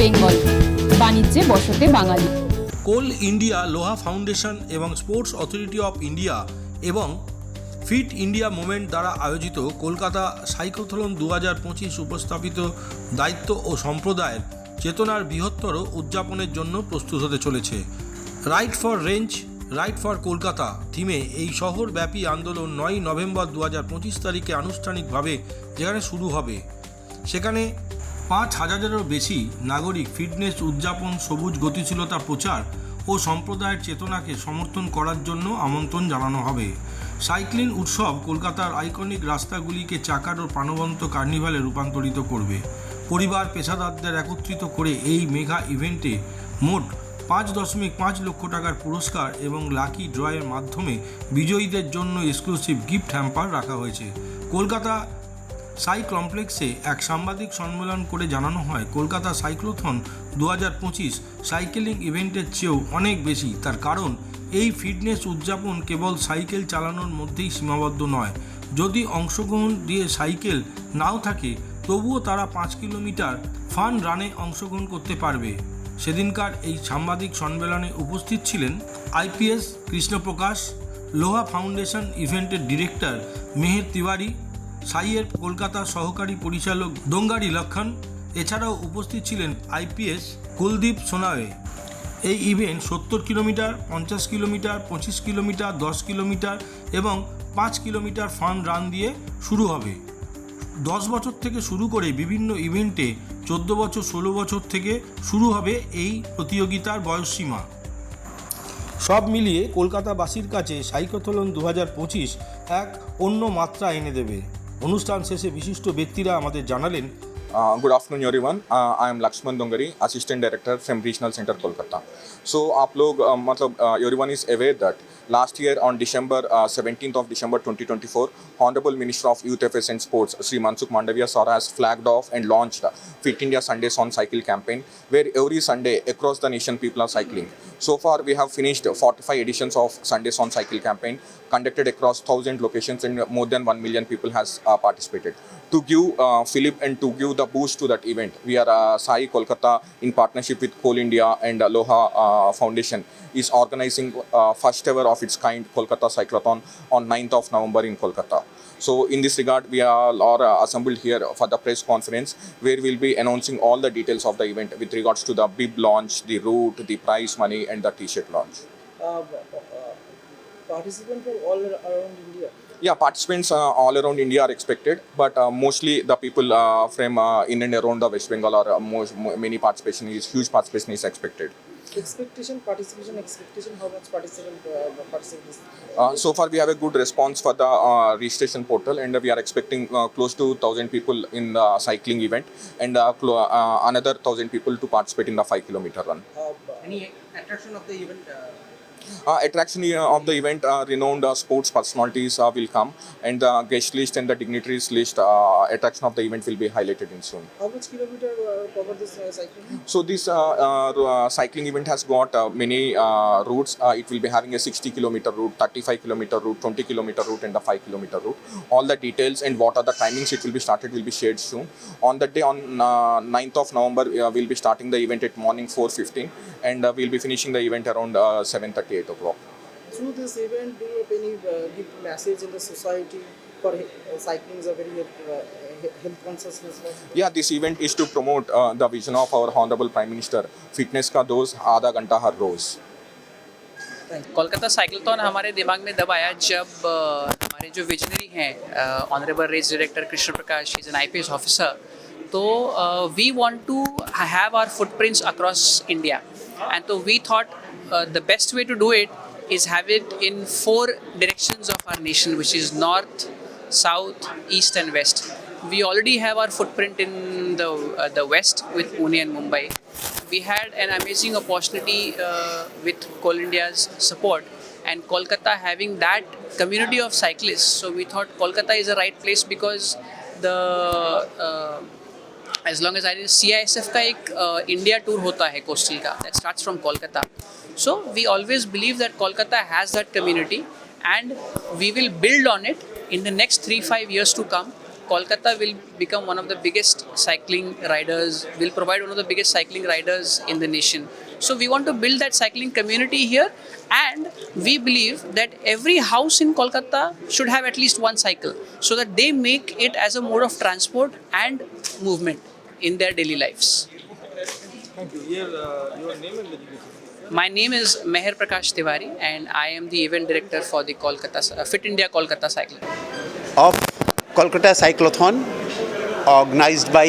বেঙ্গল। বাণিজ্যে বসতে বাঙালি। কোল ইন্ডিয়া, লোহা ফাউন্ডেশন এবং স্পোর্টস অথরিটি অফ ইন্ডিয়া এবং ফিট ইন্ডিয়া মুভমেন্ট দ্বারা আয়োজিত কলকাতা সাইকোথলন দু হাজার পঁচিশ উপস্থাপিত দায়িত্ব ও সম্প্রদায়ের চেতনার বৃহত্তর উদযাপনের জন্য প্রস্তুত হতে চলেছে। Right for range, right for Kolkata থিমে এই শহরব্যাপী আন্দোলন নয় নভেম্বর দু হাজার পঁচিশ তারিখে আনুষ্ঠানিকভাবে যেখানে শুরু হবে। সেখানে পাঁচ হাজারেরও বেশি নাগরিক ফিটনেস, উদযাপন, সবুজ গতিশীলতা প্রচার ও সম্প্রদায়ের চেতনাকে সমর্থন করার জন্য আমন্ত্রণ জানানো হবে। সাইক্লিং উৎসব কলকাতার আইকনিক রাস্তাগুলিকে চাকার ও প্রাণবন্ত কার্নিভালে রূপান্তরিত করবে। পরিবার, পেশাদারদের একত্রিত করে এই মেগা ইভেন্টে মোট পাঁচ দশমিক পাঁচ লক্ষ টাকার পুরস্কার এবং লাকি ড্রয়ের মাধ্যমে বিজয়ীদের জন্য এক্সক্লুসিভ গিফট হ্যাম্পার রাখা হয়েছে। কলকাতা সাই কমপ্লেক্সে এক সাংবাদিক সম্মেলন করে জানানো হয়, কলকাতা সাইক্লোথন দু হাজার পঁচিশ সাইকেলিং ইভেন্টের চেয়েও অনেক বেশি। তার কারণ, এই ফিটনেস উদযাপন কেবল সাইকেল চালানোর মধ্যেই সীমাবদ্ধ নয়। যদি অংশগ্রহণ দিয়ে সাইকেল নাও থাকে, তবুও তারা পাঁচ কিলোমিটার ফান রানে অংশগ্রহণ করতে পারবে। সেদিনকার এই সাংবাদিক সম্মেলনে উপস্থিত ছিলেন আইপিএস কৃষ্ণপ্রকাশ, লোহা ফাউন্ডেশন ইভেন্টের ডিরেক্টর মেহের তিওয়ারি সাইয়ের কলকাতা সহকারী পরিচালক দোঙ্গারি লক্ষণ, এছাড়াও উপস্থিত ছিলেন আইপিএস কুলদীপ সোনাওয়ে। এই ইভেন্ট সত্তর কিলোমিটার, পঞ্চাশ কিলোমিটার, পঁচিশ কিলোমিটার, দশ কিলোমিটার এবং পাঁচ কিলোমিটার ফান রান দিয়ে শুরু হবে। দশ বছর থেকে শুরু করে বিভিন্ন ইভেন্টে চোদ্দ বছর, ষোলো বছর থেকে শুরু হবে এই প্রতিযোগিতার বয়সসীমা। সব মিলিয়ে কলকাতাবাসীর কাছে সাইকোথলন দু হাজার পঁচিশ এক অন্য মাত্রা এনে দেবে। অনুষ্ঠান শেষে বিশিষ্ট ব্যক্তিরা আমাদের জানালেন Uh, good afternoon everyone. i am lakshman dongari assistant director from regional center kolkata. So aap log uh, matlab everyone is aware that last year on december 17th of december 2024 honorable minister of youth affairs and sports sri mansukh mandavia sir has flagged off and launched fit india sundays on cycle campaign where every sunday across the nation people are cycling. So far we have finished 45 editions of sundays on cycle campaign conducted across 1000 locations and more than 1 million people has uh, participated. To give uh, Philip and to give the boost to that event we are uh, Sai Kolkata in partnership with Coal India and Aloha Foundation is organizing first ever of its kind Kolkata Cyclothon on 9th of November in Kolkata. So in this regard we are all uh, assembled here for the press conference where we'll be announcing all the details of the event with regards to the bib launch the route the prize money and the t-shirt launch. Uh, uh, participant from all around India. Yeah, participants uh, all around India are expected, but uh, mostly the people uh, from uh, in and around the West Bengal are uh, most, many participation is huge participation is expected. Expectation, participation, expectation. How much participant uh, participants? Uh, so far, we have a good response for the uh, registration portal, and we are expecting uh, close to thousand people in the cycling event, and uh, clo- uh, another thousand people to participate in the five kilometer run. Uh, any attraction of the event? Uh, attraction uh, of the event, uh, renowned uh, sports personalities uh, will come, and the guest list and the dignitaries list. Uh, attraction of the event will be highlighted in soon. how much kilometer uh, cover this uh, cycling? So this uh, uh, uh, cycling event has got uh, many uh, routes. Uh, it will be having a 60 kilometer route, 35 kilometer route, 20 kilometer route, and a 5 kilometer route. All the details and what are the timings it will be started will be shared soon. On that day, on uh, 9th of November, uh, we'll be starting the event at morning 4:15, and uh, we'll be finishing the event around uh, 7:30, 8 o'clock. Through this event, do you have any uh, give message in the society for uh, cycling is a very uh, health consciousness? Yeah, this event is to promote uh, the vision of our Honorable Prime Minister, fitness ka dose, आधा घंटा हर रोज. कोलकाता साइकिलथॉन हमारे दिमाग में दब आया जब अ, हमारे जो विजनरी हैं honourable race director Krishna Prakash is an I officer तो we want to have our footprints across India And so we thought uh, the best way to do it is have it in four directions of our nation, which is north, south, east, and west. We already have our footprint in the uh, the west with Pune and Mumbai. We had an amazing opportunity uh, with Coal India's support and Kolkata having that community of cyclists. So we thought Kolkata is the right place because the uh, as long as I did CISF का एक India tour होता है coastal का that starts from Kolkata. So we always believe that Kolkata has that community and we will build on it in the next three five years to come Kolkata will become one of the biggest cycling riders, will provide one of the biggest cycling riders in the nation. So we want to build that cycling community here, and we believe that every house in Kolkata should have at least one cycle, so that they make it as a mode of transport and movement in their daily lives. Thank you. Here, uh, your name and designation. My name is Meher Prakash Tiwari, and I am the event director for the Kolkata uh, Fit India Kolkata Cycling. of Kolkata Cyclothon organized by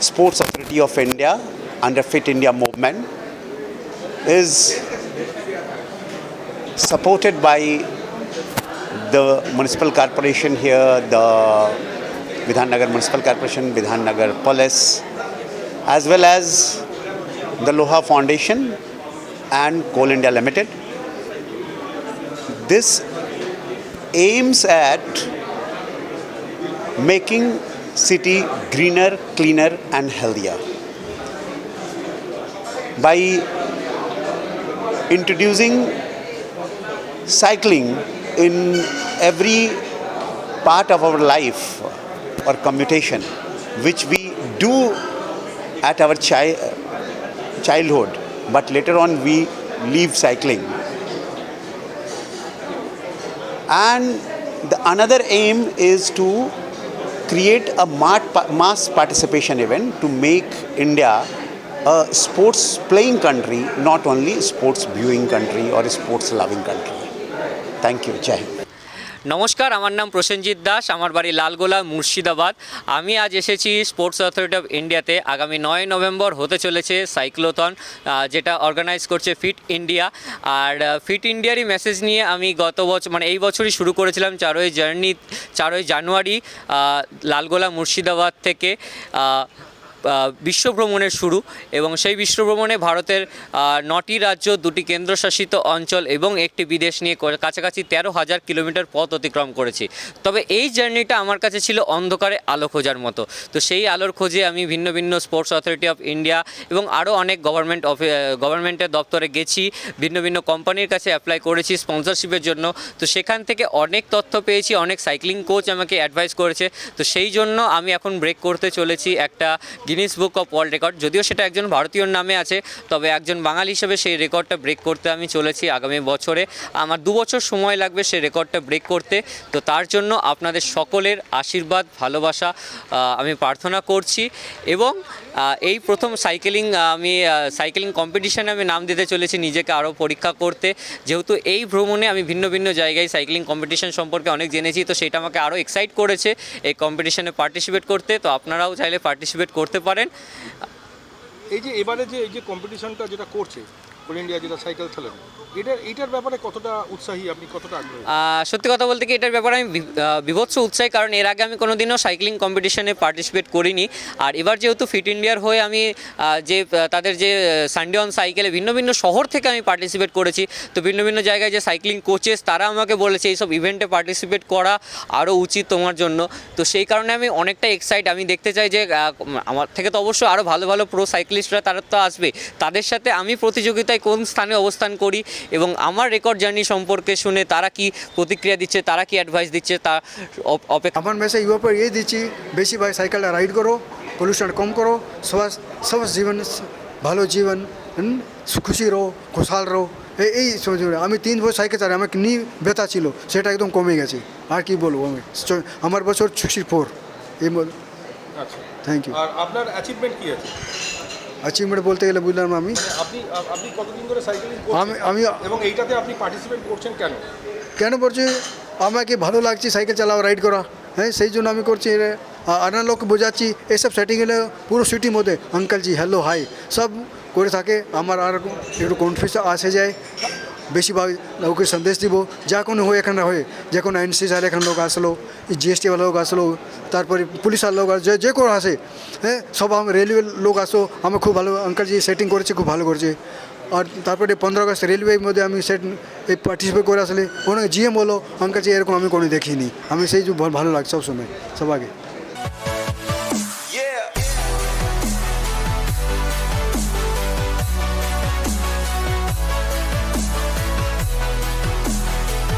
Sports Authority of India under Fit India movement is supported by the municipal corporation here, the Vidhan Nagar Municipal Corporation, Vidhan Nagar Police, as well as the Loha Foundation and Coal India Limited. This aims at making city greener cleaner and healthier by introducing cycling in every part of our life or commutation which we do at our chi- childhood but later on we leave cycling and the another aim is to create a mass participation event to make India a sports playing country, not only sports viewing country or a sports loving country. Thank you. Jai. নমস্কার, আমার নাম প্রসেনজিৎ দাস, আমার বাড়ি লালগোলা, মুর্শিদাবাদ। আমি আজ এসেছি sports authority of ইন্ডিয়াতে আগামী নয় নভেম্বর হতে চলেছে সাইক্লোথন যেটা অর্গানাইজ করছে ফিট ইন্ডিয়া আর ফিট ইন্ডিয়ারই মেসেজ নিয়ে আমি গত বছর মানে এই বছরই শুরু করেছিলাম চারই জার্নি, চারই জানুয়ারি লালগোলা, মুর্শিদাবাদ থেকে। বিশ্বভ্রমণের শুরু এবং সেই বিশ্বভ্রমণে ভারতের নটি রাজ্য, দুটি কেন্দ্রশাসিত অঞ্চল এবং একটি বিদেশ নিয়ে কাছাকাছি তেরো হাজার কিলোমিটার পথ অতিক্রম করেছি। তবে এই জার্নিটা আমার কাছে ছিল অন্ধকারে আলো খোঁজার মতো। তো সেই আলোর খোঁজে আমি ভিন্ন ভিন্ন স্পোর্টস অথরিটি অফ ইন্ডিয়া এবং আরও অনেক গভর্নমেন্ট অফি গভর্নমেন্টের দপ্তরে গেছি, ভিন্ন ভিন্ন কোম্পানির কাছে অ্যাপ্লাই করেছি স্পন্সরশিপের জন্য। তো সেখান থেকে অনেক তথ্য পেয়েছি, অনেক সাইক্লিং কোচ আমাকে অ্যাডভাইস করেছে। তো সেই জন্য আমি এখন ব্রেক করতে চলেছি একটা Guinness book of world record. যদিও সেটা একজন ভারতীয়র নামে আছে, তবে একজন বাঙালি হিসেবে সেই রেকর্ডটা ব্রেক করতে আমি চলেছি আগামী বছরে। আমার দু বছর সময় লাগবে সেই রেকর্ডটা ব্রেক করতে। তো তার জন্য আপনাদের সকলের আশীর্বাদ, ভালোবাসা আমি প্রার্থনা করছি। এবং এই প্রথম সাইকেলিং আমি সাইকেলিং কম্পিটিশানে আমি নাম দিতে চলেছি নিজেকে আরও পরীক্ষা করতে। যেহেতু এই ভ্রমণে আমি ভিন্ন ভিন্ন জায়গায় সাইক্লিং কম্পিটিশান সম্পর্কে অনেক জেনেছি, তো সেটা আমাকে আরও এক্সাইট করেছে এই কম্পিটিশানে পার্টিসিপেট করতে। তো আপনারাও চাইলে পার্টিসিপেট করতে পারেন। এই যে এবারে যে এই যে কম্পিটিশনটা যেটা করছে ইন্ডিয়া যেটা সাইকেল খেলেন এটার এইটার ব্যাপারে কতটা উৎসাহী আপনি, কতটা আগ্রহী? সত্যি কথা বলতে কি, এটার ব্যাপারে আমি বিভৎস উৎসাহী, কারণ এর আগে আমি কোনোদিনও সাইক্লিং কম্পিটিশনে পার্টিসিপেট করিনি। আর এবার যেহেতু ফিট ইন্ডিয়ার হয়ে আমি যে, তাদের যে সানডে অন সাইকেলে ভিন্ন ভিন্ন শহর থেকে আমি পার্টিসিপেট করেছি, তো ভিন্ন ভিন্ন জায়গায় যে সাইক্লিং কোচেস তারা আমাকে বলেছে, এইসব ইভেন্টে পার্টিসিপেট করা আরও উচিত তোমার জন্য। তো সেই কারণে আমি অনেকটা এক্সাইট আমি দেখতে চাই যে আমার থেকে তো অবশ্যই আরও ভালো ভালো প্রো সাইক্লিস্টরা তারা তো আসবে। তাদের সাথে আমি প্রতিযোগিতায় কোন স্থানে অবস্থান করি এবং আমার রেকর্ড জার্নি সম্পর্কে শুনে তারা কি প্রতিক্রিয়া দিচ্ছে তারা কি অ্যাডভাইস দিচ্ছে তা অপ- অপেক্ষা আমার মেসেজ উপর এই দিচ্ছি বেশি ভাই সাইকেলটা রাইড করো পলিউশন কম করো সবাস সব জীবন ভালো জীবন খুশি রো খুশহাল রো এই এই আমি তিন বছর সাইকেল চালাই আমার নি ব্যথা ছিল সেটা একদম কমে গেছে। আর কি বলব আমি? আমার বছর সিক্সটি ফোর এই আচ্ছা। থ্যাংক ইউ আর আপনার অ্যাচিভমেন্ট কি আছে? অ্যাচিভমেন্ট বলতে গেলে বুঝলাম আমি। আপনি আপনি কতদিন ধরে সাইকেলিং আমি আমি এবং এইটাতে আপনি পার্টিসিপেট করছেন কেন? কেন বলছি? আমাকে ভালো লাগছে সাইকেল চালাও রাইড করা। হ্যাঁ সেই জন্য আমি করছি। আর লোককে বোঝাচ্ছি। এসব সেটিং হলে পুরো সিটির মধ্যে আঙ্কেলজি হ্যালো হাই সব করে থাকে। আমার আর একটু কনফিউজ আসে যায়। বেশিরভাগ ওকে সন্দেশ দিব। যা কোনো হয় এখানে হয়। যে কোনো এন সি সাল এখানে লোক আসলো জিএসটি লোক আসলো, তারপরে পুলিশের লোক আস যে কোনো আসে। হ্যাঁ সব আমি রেলওয়ে লোক আসো আমি খুব ভালো আঙ্কেল জি সেটিং করেছে, খুব ভালো করেছে। আর তারপরে পনেরো আগস্ট রেলওয়ের মধ্যে আমি সেট এই পার্টিসিপেট করে আসলে ওনাকে জিএম বলো আঙ্কেল জি এরকম আমি কোনো দেখিনি। আমি সেই ভালো লাগছে সবসময় সবাইকে